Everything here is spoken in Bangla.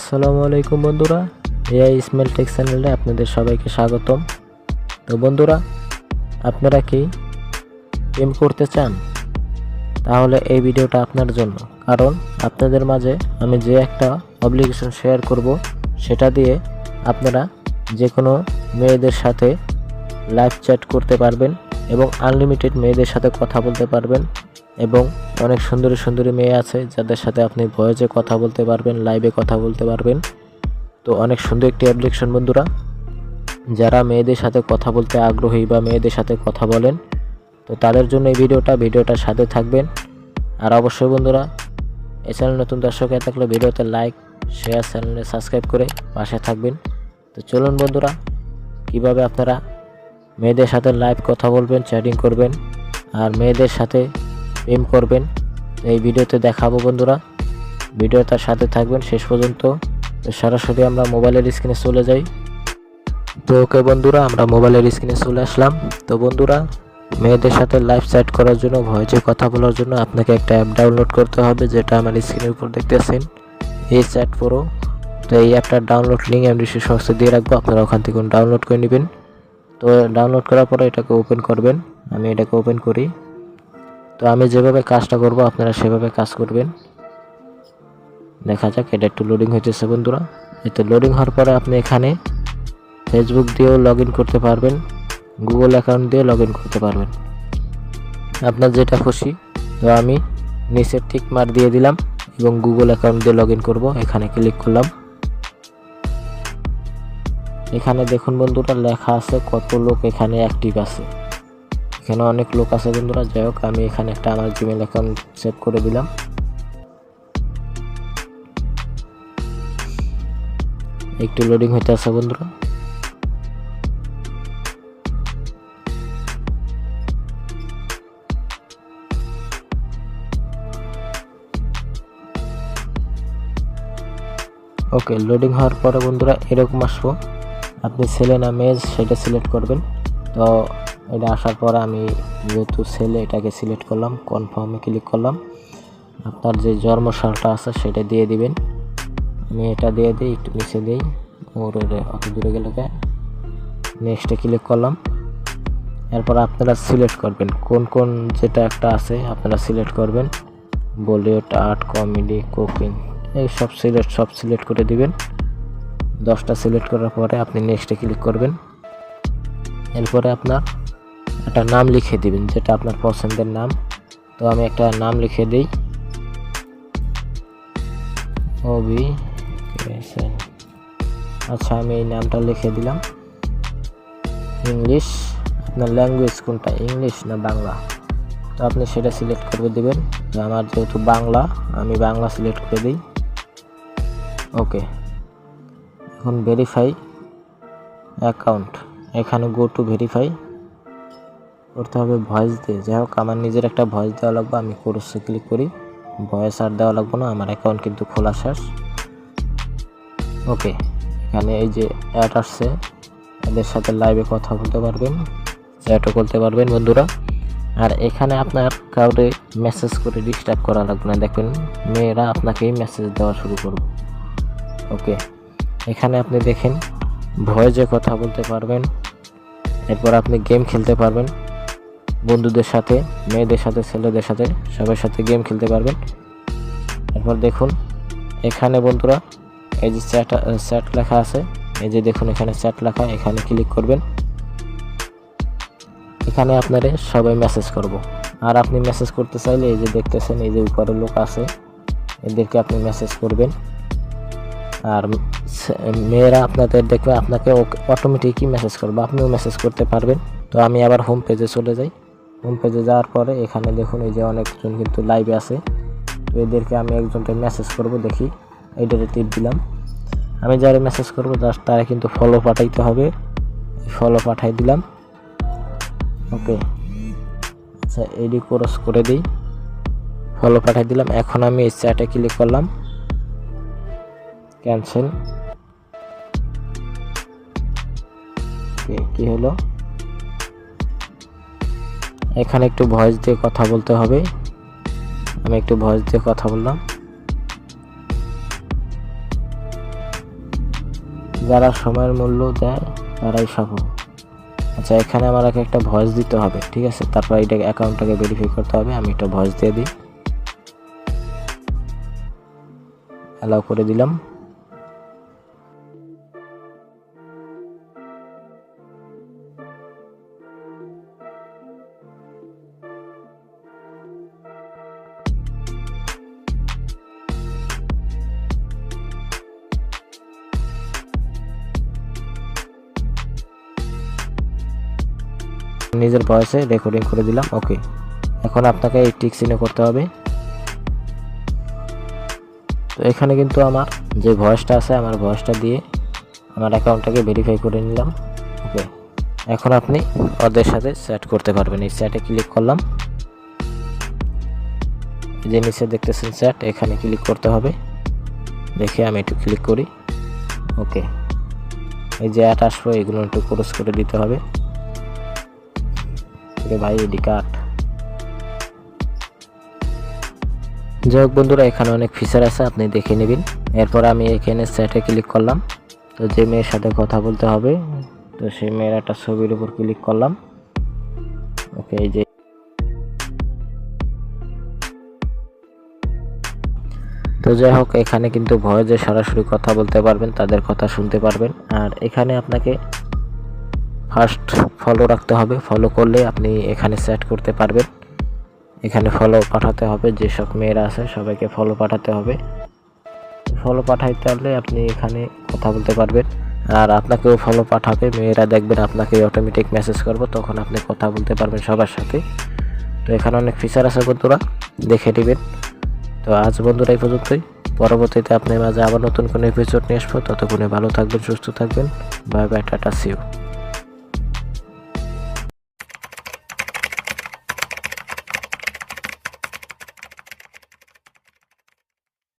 আসসালামু আলাইকুম বন্ধুরা এআই ইসমাইল টেক চ্যানেলে আপনাদের সবাইকে স্বাগতম। তো বন্ধুরা, আপনারা কি গেম করতে চান? তাহলে এই ভিডিওটা আপনার জন্য। কারণ আপনাদের মাঝে আমি যে একটা অ্যাপ্লিকেশন শেয়ার করব, সেটা দিয়ে আপনারা যে কোনো মেয়েদের সাথে লাইভ চ্যাট করতে পারবেন এবং আনলিমিটেড মেয়েদের সাথে কথা বলতে পারবেন। এবং অনেক সুন্দরী সুন্দরী মেয়ে আছে, যাদের সাথে আপনি ভয়েসে কথা বলতে পারবেন লাইভে কথা বলতে পারবেন। তো অনেক সুন্দর একটি অ্যাপ্লিকেশন বন্ধুরা। যারা মেয়েদের সাথে কথা বলতে আগ্রহী বা মেয়েদের সাথে কথা বলেন, তো তাদের জন্য এই ভিডিওটা, ভিডিওটার সাথে থাকবেন। আর অবশ্যই, বন্ধুরা, এই চ্যানেল নতুন দর্শক হয়ে থাকলে ভিডিওতে লাইক শেয়ার চ্যানেলে সাবস্ক্রাইব করে পাশে থাকবেন। তো চলুন, বন্ধুরা, কীভাবে আপনারা মেয়েদের সাথে লাইভ কথা বলবেন চ্যাটিং করবেন, আর মেয়েদের সাথে প্রেম করবেন। এই ভিডিওতে দেখাবো বন্ধুরা। ভিডিওটার সাথে থাকবেন। শেষ পর্যন্ত সরাসরি আমরা মোবাইলের স্ক্রিনে চলে যাই। তো ওকে বন্ধুরা, আমরা মোবাইলের স্ক্রিনে চলে আসলাম। তো বন্ধুরা, মেয়েদের সাথে লাইভ চ্যাট করার জন্য ভয়েসে কথা বলার জন্য আপনাকে একটা অ্যাপ ডাউনলোড করতে হবে, যেটা আমার স্ক্রিনের উপর দেখতেছেন। এই চ্যাট প্রো তো এই অ্যাপটার ডাউনলোড লিঙ্ক আমি বক্সে দিয়ে রাখব। আপনারা ওখান থেকে ডাউনলোড করে নেবেন। তো ডাউনলোড করার পরে এটাকে ওপেন করবেন। আমি এটাকে ওপেন করি। তো আমি যেভাবে কাজটা করব, আপনারা সেভাবে কাজ করবেন। দেখা যাক, এটা একটু লোডিং হইতেছে বন্ধুরা। এতে লোডিং হওয়ার পরে আপনি এখানে ফেসবুক দিয়েও লগ করতে পারবেন গুগল অ্যাকাউন্ট দিয়ে লগ করতে পারবেন। আপনার যেটা খুশি, তো আমি নিচের টিক মার দিয়ে দিলাম এবং গুগল অ্যাকাউন্ট দিয়ে লগ করব। এখানে ক্লিক করলাম। এখানে দেখুন বন্ধুরা, লেখা আছে কত লোক এখানে অ্যাক্টিভ আছে। এখানে অনেক লোক আছে বন্ধুরা, যাই হোক, আমি এখানে একটা আমার জিমেল অ্যাকাউন্ট সেভ করে দিলাম। একটু লোডিং হইতে আছে বন্ধুরা। ওকে লোডিং হওয়ার পরে বন্ধুরা এরকম আসব। আপনি ছেলে না মেয়ে, সেটা সিলেক্ট করবেন। তো এটা আসার পর আমি যেহেতু ছেলে এটাকে সিলেক্ট করলাম কনফার্মে ক্লিক করলাম, আপনার যে জন্মসালটা আছে সেটা দিয়ে দিবেন। আমি এটা দিয়ে দিই, একটু নিচে দিই, ওর অত দূরে গেলে নেক্সটে ক্লিক করলাম। এরপর আপনারা সিলেক্ট করবেন, কোন কোন যেটা একটা আছে আপনারা সিলেক্ট করবেন। বলিউড আর্ট কমেডি কুকিং এই সব সিলেক্ট সব সিলেক্ট করে দিবেন। দশটা সিলেক্ট করার পরে আপনি নেক্সটে ক্লিক করবেন। এরপরে আপনার একটা নাম লিখে দিবেন, যেটা আপনার পছন্দের নাম। তো আমি একটা নাম লিখে দিই। ওবি আচ্ছা আমি এই নামটা লিখে দিলাম। ইংলিশ, আপনার ল্যাঙ্গুয়েজ কোনটা, ইংলিশ না বাংলা? তো আপনি সেটা সিলেক্ট করে দিবেন। আমার যেহেতু বাংলা, আমি বাংলা সিলেক্ট করে দিই। ওকে। এখন ভেরিফাই অ্যাকাউন্ট এখানে গো টু ভেরিফাই করতে হবে ভয়েস দিয়ে। যাই হোক, আমার নিজের একটা ভয়েস দেওয়া লাগবে, আমি কোর্সে ক্লিক করি। ভয়েস আর দেওয়া লাগবে না, আমার অ্যাকাউন্ট কিন্তু খোলা শেষ। ওকে এখানে এই যে অ্যাড আসছে, এদের সাথে লাইভে কথা বলতে পারবেন চ্যাটও করতে পারবেন বন্ধুরা। আর এখানে আপনার কাউরে মেসেজ করে ডিস্টার্ব করা লাগবে না দেখবেন মেয়েরা আপনাকেই মেসেজ দেওয়া শুরু করবে। ওকে এখানে আপনি দেখেন, ভয়েসে কথা বলতে পারবেন, এরপর আপনি গেম খেলতে পারবেন। বন্ধুদের সাথে, মেয়েদের সাথে, ছেলেদের সাথে সবার সাথে গেম খেলতে পারবেন। এরপর দেখুন, এখানে বন্ধুরা, এই যে চ্যাট চ্যাট লেখা আছে। এই যে দেখুন, এখানে চ্যাট লেখা, এখানে ক্লিক করবেন। এখানে আপনারে সবাই মেসেজ করব। আর আপনি মেসেজ করতে চাইলে এই যে দেখতেছেন, এই যে উপরে লোক আছে, এদেরকে আপনি মেসেজ করবেন। আর মেয়েরা আপনাদের দেখবে, আপনাকে অটোমেটিকই মেসেজ করবে। আপনিও মেসেজ করতে পারবেন। তো আমি আবার হোম পেজে চলে যাই। হোম পেজে যাওয়ার পরে এখানে দেখুন এই যে অনেকজন কিন্তু লাইভে আছে। তো এদেরকে আমি একজনকে মেসেজ করব, দেখি। এইটাতে টিপ দিলাম। আমি যারা মেসেজ করব জাস্ট তারা কিন্তু ফলো পাঠাইতে হবে। ফলো পাঠাই দিলাম। ওকে আচ্ছা এডি ক্রস করে দিই। ফলো পাঠাই দিলাম। এখন আমি এই চ্যাটে ক্লিক করলাম। ক্যান্সেল কি হলো? এখানে একটু ভয়েস দিয়ে কথা বলতে হবে। আমি একটু ভয়েস দিয়ে কথা বললাম। যারা সময়ের মূল্য দেয়, তারাই সফল। আচ্ছা এখানে আমার একটা ভয়েস দিতে হবে, ঠিক আছে? তারপর এটা অ্যাকাউন্টটাকে ভেরিফাই করতে হবে, আমি একটা ভয়েস দিয়ে দিই। অ্যালাউ করে দিলাম। নিজের ভয়েসে রেকর্ডিং করে দিলাম ওকে এখন আপনাকে এই টিক চিহ্ন করতে হবে। তো এখানে কিন্তু আমার যে ভয়েসটা আছে, আমার ভয়েসটা দিয়ে আমার অ্যাকাউন্টটাকে ভেরিফাই করে নিলাম ওকে এখন আপনি ওদের সাথে চ্যাট করতে পারবেন। এই চ্যাটে ক্লিক করলাম। যে নিচে দেখতেছেন চ্যাট এখানে ক্লিক করতে হবে। দেখে আমি একটু ক্লিক করি ওকে এই যে অ্যাট আসব, এগুলো একটু ক্রস করে দিতে হবে। রে ভাই এডি কার্ড যাই হোক বন্ধুরা, এখানে অনেক ফিচার আছে, আপনি দেখে নেবেন। এরপর আমি এখানে সেটে ক্লিক করলাম। তো যে মেয়ের সাথে কথা বলতে হবে, তো সেই মেয়ের একটা ছবির উপর ক্লিক করলাম। ওকে, এই যে তো যাই হোক, এখানে কিন্তু ভয়েসে সরাসরি কথা বলতে পারবেন, তাদের কথা শুনতে পারবেন। আর এখানে আপনাকে ফার্স্ট ফলো রাখতে হবে। ফলো করলে আপনি এখানে সেট করতে পারবেন। এখানে ফলো পাঠাতে হবে। যেসব মেয়েরা আছে, সবাইকে ফলো পাঠাতে হবে। ফলো পাঠাইতে পারলে আপনি এখানে কথা বলতে পারবেন। আর আপনাকেও ফলো পাঠাবে। মেয়েরা দেখবেন আপনাকে অটোমেটিক মেসেজ করব। তখন আপনি কথা বলতে পারবেন সবার সাথে। তো এখানে অনেক ফিচার আছে বন্ধুরা। দেখে নেবেন। তো আজ বন্ধুরা এই পর্যন্তই। পরবর্তীতে আপনার মাঝে আবার নতুন কোনো এপিসোড নিয়ে আসব। ততক্ষণে ভালো থাকবেন, সুস্থ থাকবেন। Bye bye tata see you